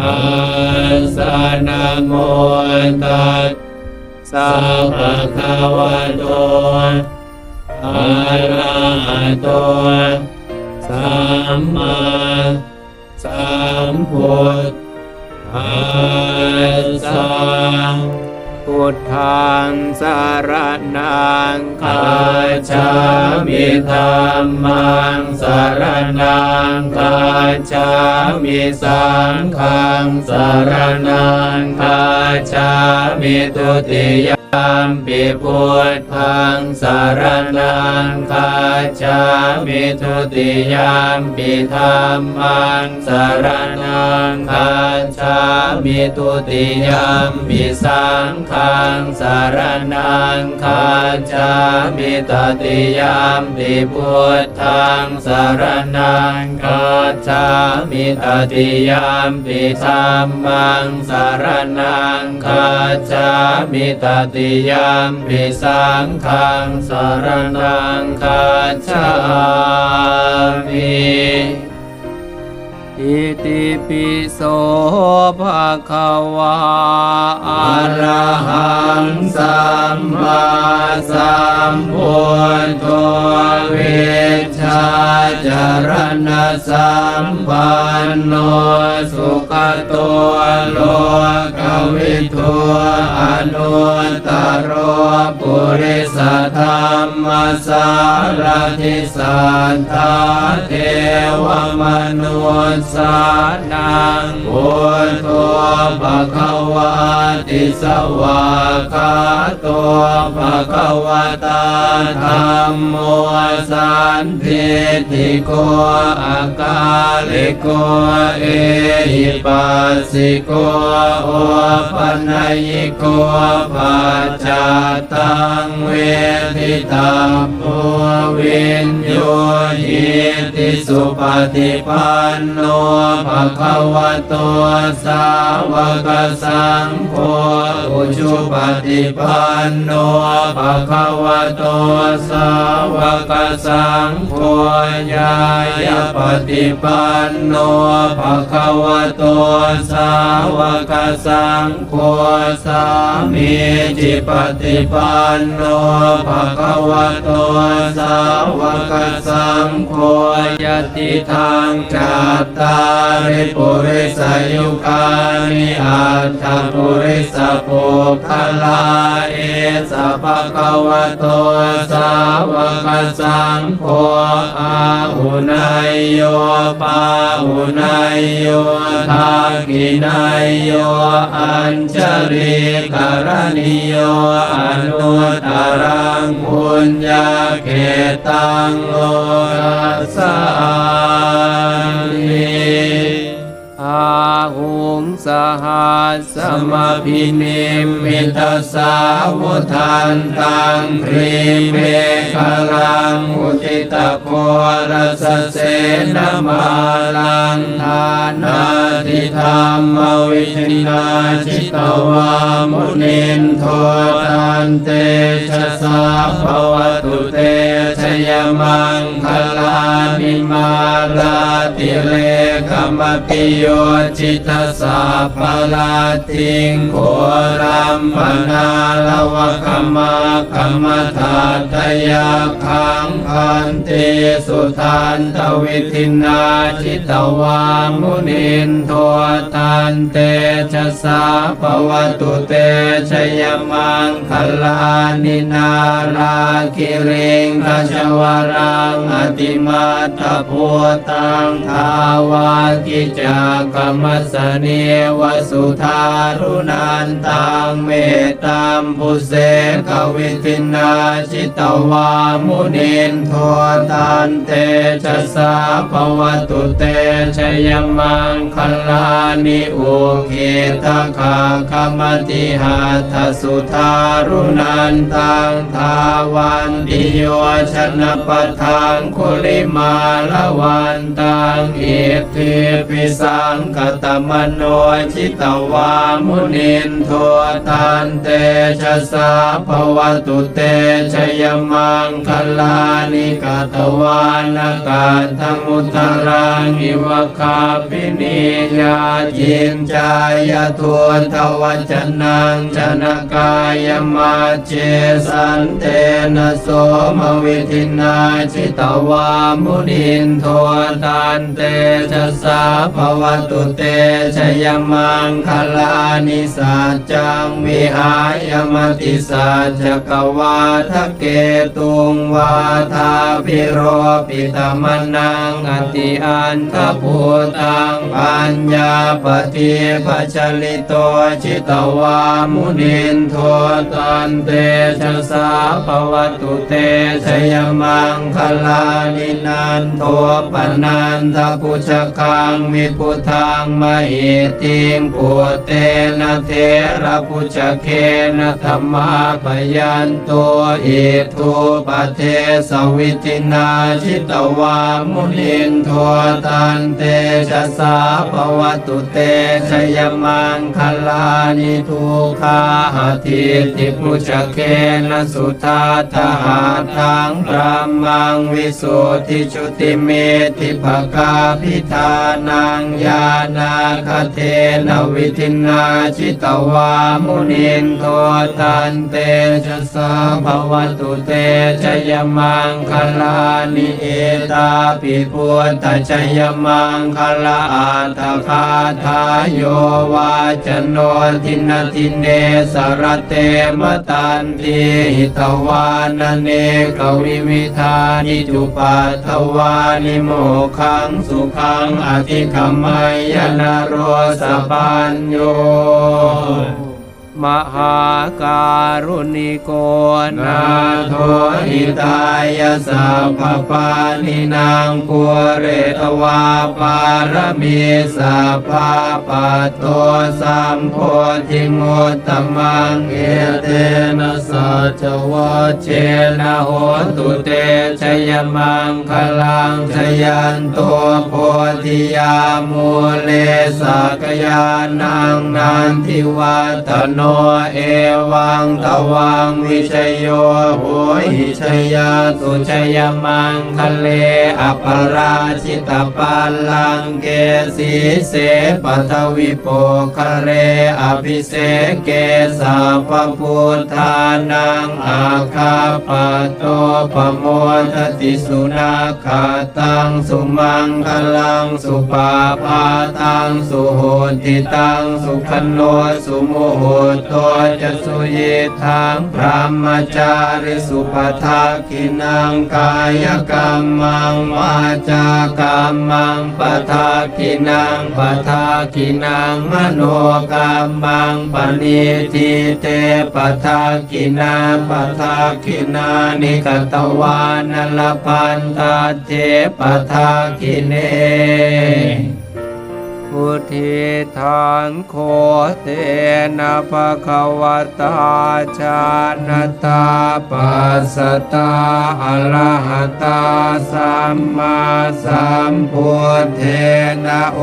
อาสะนะโมตัสสะภะคะวะโตอะระหะโตสัมมาสัมพุทธัสสะ พุทธังสารนังคาชามิธรรมังสารนังคาชามิสังฆังสารนังคาชามิตุติยามปิพุทธังสารนังคาจามิทุติยามปิธรรมังสารนังคาจามิทุติยามปิสังฆังสารนังคาจามิตติยามปิพุทธังสารนังคาจามิตติยามปิธรรมังสารนังคาจามิตติยามปิสังฆังสารนังคาจามิอิติปิโสภะคะวะอะระหังสัมมาสัมพุทโธเวช ชาจารณะสัมปันโนสุขโตโลกวิทูอนุตตรปุริสธรรมสารทิสัทาเทวมนุสานังพุทโธภะคะวะติสวาคาโตภะคะวะตาธรรมโมสันทิติโกอาคาลิโกเอหิปัสสิโกโอปัญญิโกปัจจตังเวทิตาโพวินโยหิติสุปฏิปันโนภะคะวะโตสาวกสังโฆอุชุปฏิปันโนภะคะวะโตสาวกสังโฆญายาปฏิปันโนภะคะวะโตสาวกสังโฆสามีจิปฏิปันโนภะคะวะโตสาวกสังโฆ ติทางจัตตาริปุริสายุคานิอัตถปุริสปุคลาเอสะภะคะวะโตสาวกสังโฆอาหุนายโยปาหุนายโยทากินายโยอัญชริกรณิโยอนุตรังปุญญาเขตังโลกัสสานิ อาหุงสหัสสมพินิมิตสาวุทันตังครีเมฆลังอุติตโครสเสนมาลังทานาทิธรรมวิชินาชิตวามุนินโทตันเตชะสาภวตุเตชยมังคลานิมาราติเลขมปิโยจิตสาภลาทิงโครัมปนาลวะขมาขมทาทยาคังพันเตสุทันตวิทินาจิตวามุนินโทตันเตชะสาภวตุเตชยมังคลานินาราคิริงคชวรังอติมาตพุตังทาวากิจักกรรมสเนวสุธารุนันตังเมตตามพุเสกวิตินาจิตวามุนินโทตันเตชะสาภวตุเตชยมังคลานิอุเกตคาคมติหาทสุธารุนันตังทาวันติโยชนะปะทังคุลิมาละวันตังเอกเทปิสังกตมโนชิตวามุนินโทตันเตชะสาภวตุเตชยมังคลานิกตวานกาธมุตรังอิวคาปินิยาจินจายทุทวจนังจนกายมาเจสันเตนะโสมวิทินาจิตวามุนินโทตันเตชะสาภวตุเตชยมังคลานิสัจจังวิหายมติสัจกวาทะเกตุงวาทาพิโรปิตมนังอติอันทภูตังปัญญาปฏิปัจลิโตจิตวามุนินโทตันเตชะสาภวตุเตชยมังคลานินันโทปนันทพุชคังมิพุทธังมหิติงปุเตนะเทระพุชเคนะธรรมาปยันตัวอิทุปเทสวิตินาชิตวามุนินโทตันเตชะสาภวตุเตชยมังคลานิทุคาหทิติพุชเคนะสุทาทหาทังพระมังวิสุทธิชุติเมติภกาพิธานังญาณาคเทนวิทินาจิตวามุนินโทตันเตชะสาภวตุเตชยมังคลานิเอตาปิพุทธชยมังคลาอัตคาทายโยวาจโนทินทินเนสรเตมตันติหิตวานเนกวิวิธานิจุปัตวานิโมขังสุขังอธิคมัยนาโรสปัญโย มหาการุณิโกนาโทหิตายาสัพพปานินางปุเรตวาปารมีสัพพะปัตโตสัมโพธิมุตตมังเอเตนะสัจวัชเชนะโหตุเตชยมังคลังชยันตัวโพธิยามูเลสักยานังนันทิวัตโนเอวังตวังวิชโยโหหิชยาตุชยมังคะเลอปราชิตปัลลังเกสีเสปัทวิโปคะเรอภิเสเกสัพพุทธานังอาคาปโตปโมทติสุนาคาตังสุมังคลังสุปาปาตังสุโหติตังสุขโนสุโมโหโตจะสุยิทังพระมจาริสุปทากินังกายกรรมังวาจากรรมังปทากินังปทากินังมโนกรรมังปณิทิเตปทากินาปทากินานิกตวานลพันตาเจปทากิเน พุทธิทางโคเตนะภะคะวะตาชานตาปัสสตาอะระหะตาสัมมาสัมพุทเทนะโอ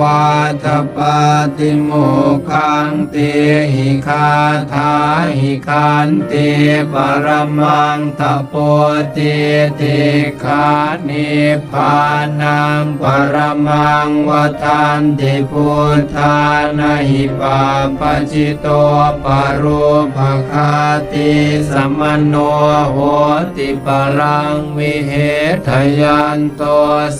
วาทปาติโมขังติหิคาทาหิคันติปรมังตโปติติขานิพานังปรมังวทันติพุทธานาหิปาปจิตโตปรุภคาติสมโนโหติปรังวิเหทยันโต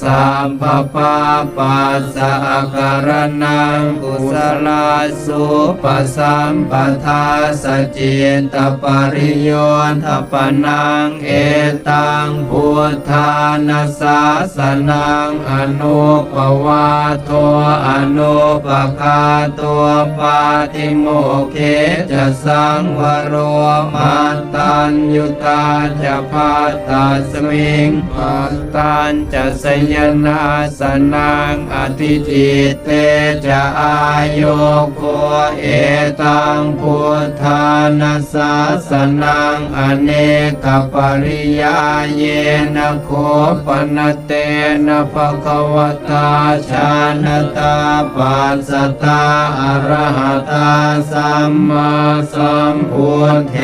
สัมปปาปัสสะการนังกุศลสุปสัมปทาสจิตปริโยนทปนังเอตังพุทธานาสาสนังอนุปวาโทอนุปคาตัวปาติโมเขจะสังวโรมาตัญยุตาจะพาตัสมิงปัตตัญจะสยนาสนังอธิจิตเตจะอายุโกเอตังพุทธานาสาสนังอเนกปริยาเยนะโคปนเตนะภะควตาชานตตาปัสสตาอรหัตาสัมมาสัมพุทเท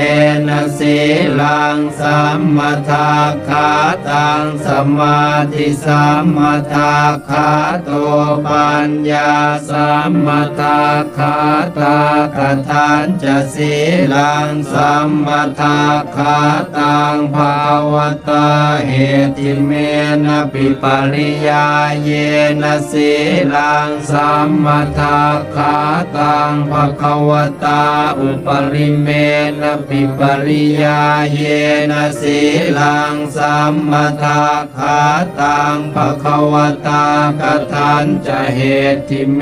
นะสีลังสัมมาทาขาตังสมาธิสัมมาทาขาโตปัญญาสัมมาทาขาตากทานจะสีลังสัมมาทาขาตังภาวตาเหติเมนะปิปริยาเยนะสีลังสัมมาทาขาตังภควตาอุปริเมนะปิปริยาเยนะสีลังสัมมาทาขาตังภควตากทานจะเหติเม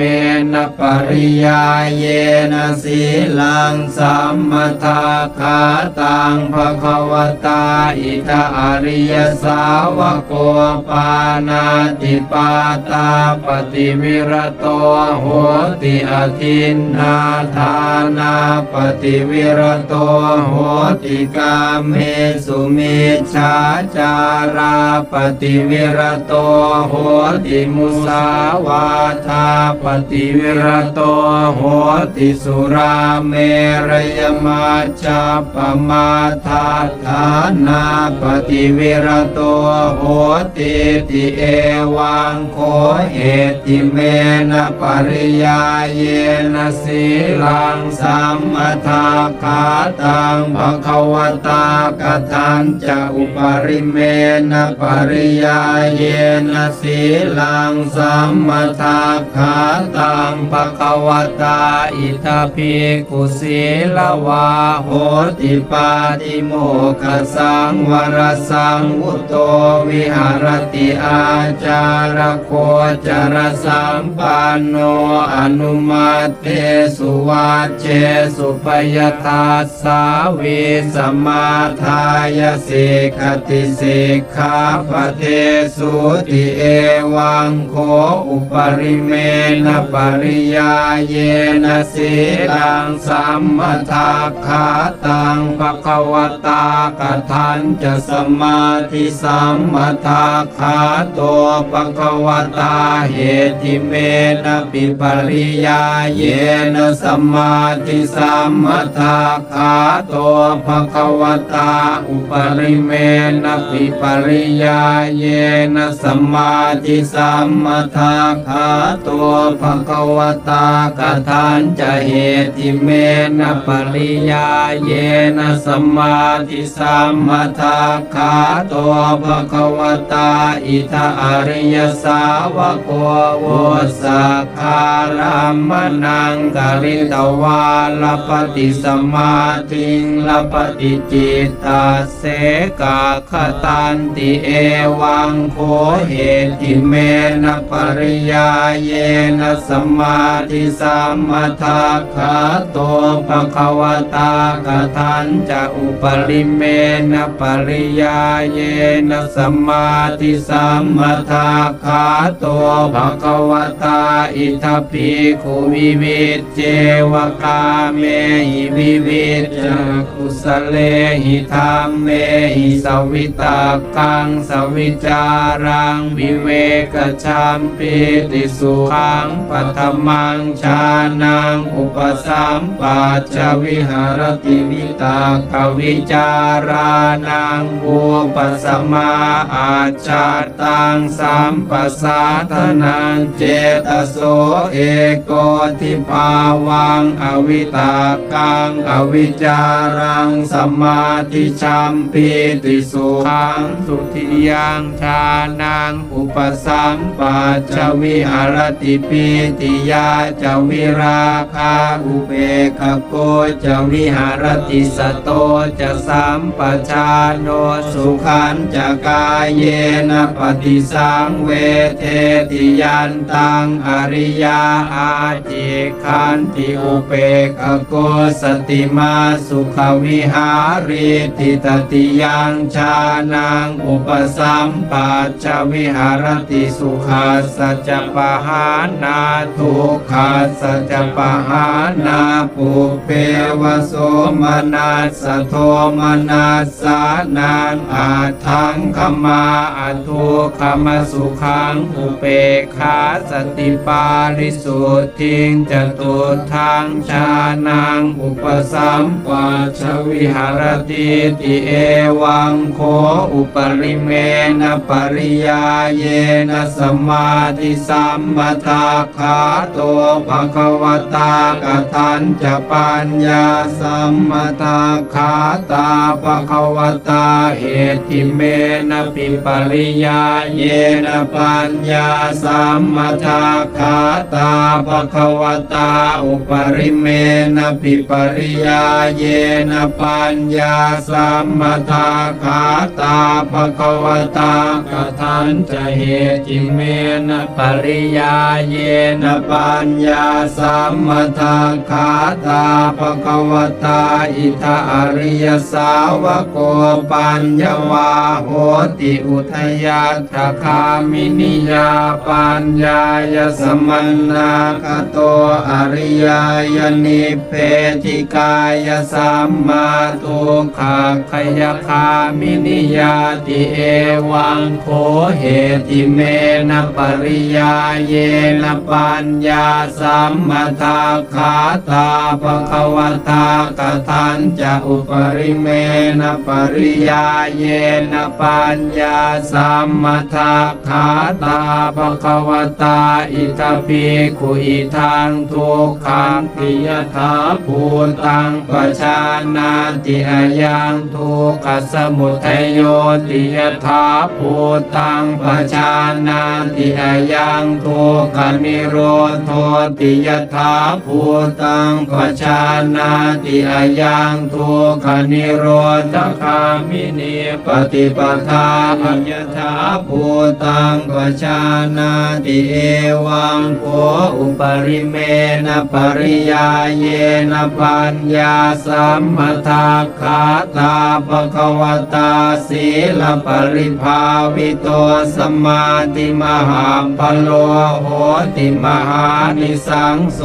นะปริยาเยนะสีลังสัมมาทาขาตังภควตาอิทาอริยสาวกโกปานาติปาตาปฏิวิรโตโหติอทินนาทานาปฏิวิรโตโหติกามเมสุมิชาจาราปฏิวิรโตโหติมุสาวาทาปฏิวิรโตโหติสุราเมรยมาจาปมาทาทานาปฏิวิรโตโหติติเอวังโคเหติเมนะปริยาเยนะสีลังสัมมาทาขาตังภควตากทันจะอุปริเมนะปริยาเยนะสีลังสัมมาทาขาตังภควตาอิทาภิกขุสีลวาโหติปาติโมกขสังวรสังวุโตวิหารติอาจารโคจรสัมปันโนอนุมาเตสุวัจเจสุปยทัสาวิสมาทายสิกติสิกขาปเทสุติเอวังโคอุปริเมนะปริยาเยนะสีลังสัมมาทาขาตังภควตากทันจะสมาธิสัมมาทาขาตัวภควตาเหติเมนะปิปริยาเยนะสมาธิสัมมาทาขาตัวภควตาอุปริเมนะปิปริยาเยนะสมาธิสัมมาทาขาตัวภควตากทันจะเหติเมนะปริยาเยนะสมาธิสัมมาทาขาตัวภควตาอิทาอริยสาวกโวสักขารัมนังกริตวาลปฏิสมาธิงลปฏิจิตตาเสกาคตันติเอวังโคเหติเมนะปริยาเยนะสมาธิสัมมาทาขาตัวภควตากทันจะอุปริเมนะปริยาเยนะสมาธิสัมมาทาขาตัวภควตาอิทัปิคุวิเวเจวกาเมหิวิเวจักุสเลหิธรรมเมหิสวิตากังสวิจารังวิเวกชัมปิติสุขังปัทมังชานังอุปสัมปัจจวิหารติวิตากวิจารานังบูปสมมาอาจาตังสัมปสาธนังเจตโสเอโกทิภาวังอวิตากังอวิจารังสมมาธิชัมปิติสุขังสุทิยังชานังอุปสัมปัจจวิหารติปิติยาจวิราคาอุเบกโกจวิหารติสโตจะสัมปชาโนสุขันจะกายเยนะปฏิสังเวเทติยันตาตังอริยาอาจิขันติอุเปกขโกสติมาสุขวิหาริติตติยังชานังอุปสัมปัชวิหารติสุขาสัจจปหานาทุกขาสัจจปหานาปุเพวโสมนัสสโทมนัสสานังอาทังขมาอทุขมสุขังอุเปกขาสติปาริสุทธิงจตุทังชานังอุปสัมปัชวิหารติติเอวังโคอุปริเมนะปริยาเยนะสมาธิสัมปทาคาโตภะคะวตากทันจะปัญญาสัมมทาคาตาภะคะวตาเหติเมนะปิปริยาเยนะปัญญาสัมมทาคาตาภะคะวตาอุปริเมนะปิปริยาเยนะปัญญาสัมมาทาคาตาภะคะวตากทันจะเหติเมนะปริยาเยนะปัญญาสัมมาทาคาตาภะคะวตาอิทาอริยสาวโกปัญญวาโหติอุทยัตคามินิยาปัญญายสมณนาคโตอริยายนิเพธิกายสัมมาทุขาขยคามินิยาติเอวังโคเหติเมนะปริยาเยนะปัญญาสัมมาทาคาตาภคะวตากทันจะอุปริเมนะปริยาเยนะปัญญาสัมมาทาคาตาภคะวตาอิทาปิคุอิทังทุกขังติยถาภูตังปชานาติอายังทุกขสมุทัยโยติยถาภูตังปชานาติอายังทุกขนิโรโทติยถาภูตังปชานาติอายังทุกขนิโรธคามินีปฏิปทาอัญญถาภูตังปชานาติเวังโคอุปริเมนะปริยาเยนะปัญญาสัมมทาคาตาภคะวตาศีลปริภาวิโตสมาติมหาพโลโหติมหานิสังโส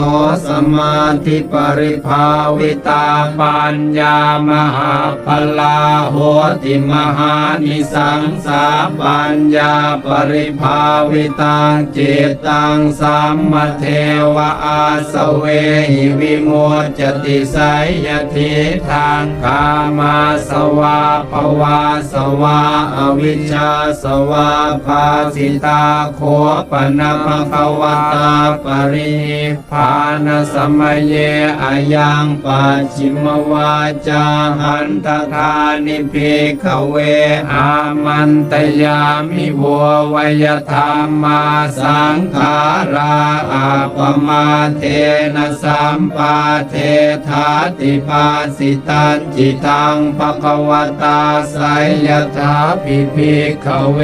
สมาธิปริภาวิตาปัญญามหาพลาโหติมหานิสังสาปัญญาปริภาวิตังจิตตังสัมมเทวะอาสเวหิวิโมจติไสยทิทางกามาสวาภวาสวาอวิชชาสวาภาสิตาโคปนะภะคะวตาปรินิพพานสมัยเยอายังปัจฉิมวาจาหันตทานิพิกเวอามันตยามิโววยธรรมาสังขาราอาปมาเทนะสัมปาเทธาติปาสิตันจิตังภคะวตาไสยยถาปิภิกขเว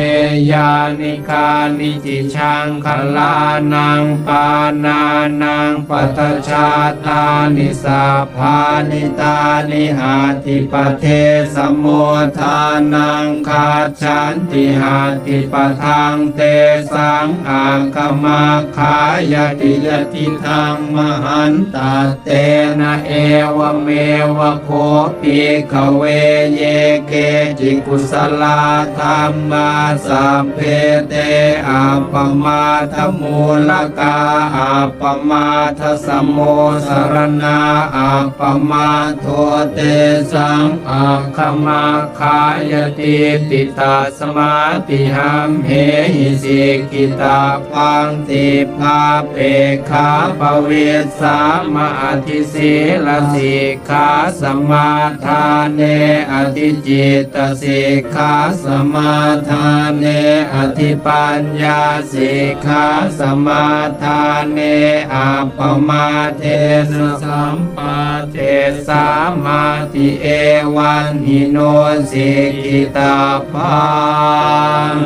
ยานิคานิจิชังคลานังปานานังปัตชาตานิสาภานิตานิหาติปเทสมโมทานังคาชันติหาติปทังเตสังอากมาขายติยติทางมหันตาเตนะเอวเมวะโคปิขเวเยเกจิกุสลาธรรมาสัพเพเตอาปมาทมูลกาอาปมาทสมโมสรณาอาปมาโทเตสังอาคมาขายติติตาสมาติหัมเหหิสิกิตาปังติภาเปขาปเวสามาอธิศีลสิกขาสมาทานเนอธิจิตสิกขาสมาทานเนอธิปัญญาสิกขาสมาทานเนอัปปมาเทนะสัมปาเทสามาติเอวันหิโนสิกิตาปัง